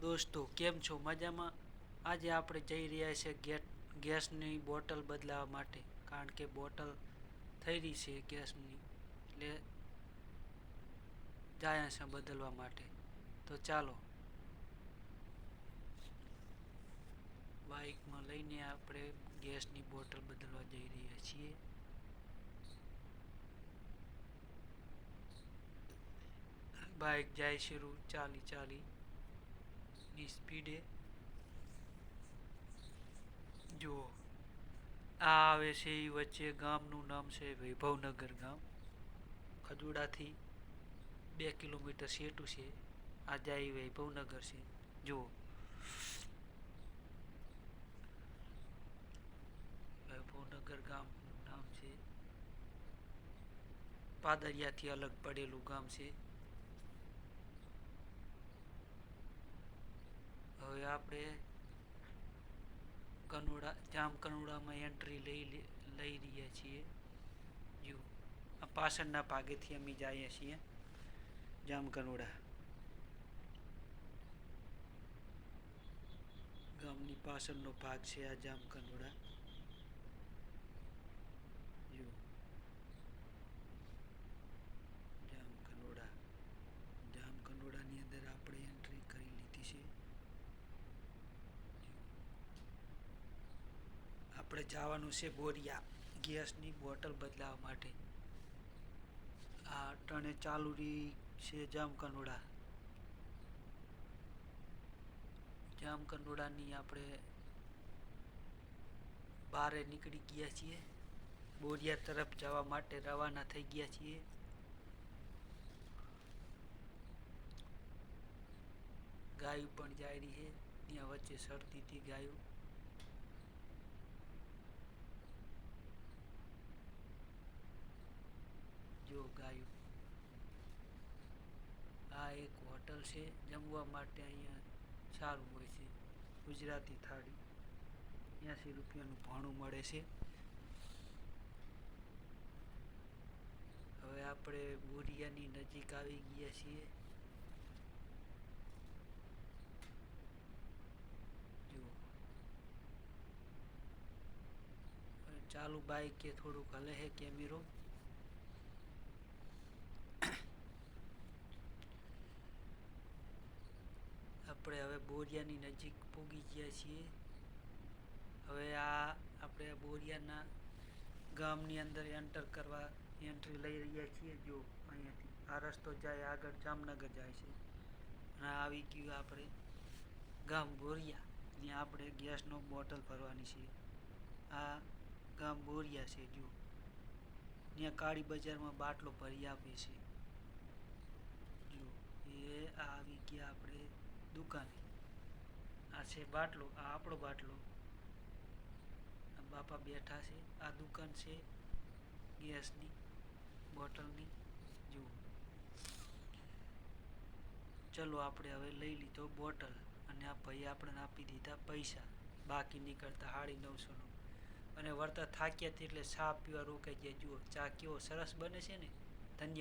દોસ્તો, કેમ છો? મજામાં? આજે આપણે જઈ રહ્યા છે ગેટ, ગેસની બોટલ બદલાવવા માટે. કારણ કે બોટલ થઈ રહી છે ગેસની. એટલે જાય છે બદલવા માટે. તો ચાલો. બાઇકમાં લઈને આપણે ગેસની બોટલ બદલવા જઈ રહ્યા છીએ. બાઇક જાય શરૂ ચાલી ચાલી. ની સ્પીડે જુઓ. આ આવે છે એ વચ્ચે ગામનું નામ છે વૈભવનગર ગામ. ખજુડાથી બે કિલોમીટર સેટું છે. આ જાય વૈભવનગર છે. જુઓ. વૈભવનગર ગામનું નામ છે. પાદરિયાથી અલગ પડેલું ગામ છે. હવે આપણે કનોડા, જામ કનોડામાં એન્ટ્રી લઈ લઈ રહ્યા છીએ. જો, આ પાછળના ભાગેથી અમે જઈએ છીએ, જામ કનોડા. ગામની પાછળનો ભાગ છે આ જામ કનોડા જો જામ કનોડા જામ કનોડાની અંદર આપણે એન્ટ્રી કરી લીધી છે આપણે જવાનું છે બોરિયા ગેસની બોટલ બદલાવવા માટે. આ ટણે ચાલુ રહી છે જામકંડોળા. જામકંડોળાની આપણે બારે નીકળી ગયા છીએ. બોરિયા તરફ જવા માટે રવાના થઈ ગયા છીએ. ગાયું પણ જાય રહી છે. ત્યાં વચ્ચે સરતી ગાયું જો ગાયું. આ એક હોટલ છે, જમવા માટે અહીંયા સારું હોય છે, ગુજરાતી થાળી. એંસી રૂપિયાનું ભાણું મળે છે. હવે આપણે બોરિયાની નજીક આવી ગયા છીએ. જુઓ. ચાલુ બાઈક કે થોડુંક હલે છે કેમેરો. આપણે હવે બોરિયાની નજીક પૂગી ગયા છીએ. હવે આ આપણે બોરિયાના ગામની અંદર એન્ટર કરવા એન્ટ્રી લઈ રહ્યા છીએ. જો અહીંયાથી, આ રસ્તો જાય, આગળ જામનગર જાય છે. અને આવી ગયું આપણે ગામ બોરિયા. જ્યાં આપણે ગેસનો બોટલ ભરવાની છે. આ ગામ બોરિયા છે, જો. ત્યાં કાળી બજારમાં બાટલો ભરી આપે છે. જો, એ આવી ગયા આપણે દુકાને. આ છે બાટલો, આ આપણો બાટલો. બાપા બેઠા છે, આ દુકાન છે ગેસની, બોટલની. જુઓ. ચલો આપણે હવે લઈ લીધો બોટલ અને આ ભાઈ આપણને આપી દીધા પૈસા. બાકી નીકળતા હાડી નવસોનો. અને વળતા થાક્યા હતા એટલે ચા પીવા રોકાઈ ગયા. જુઓ, ચા કેવો સરસ બને છે ને. ધન્ય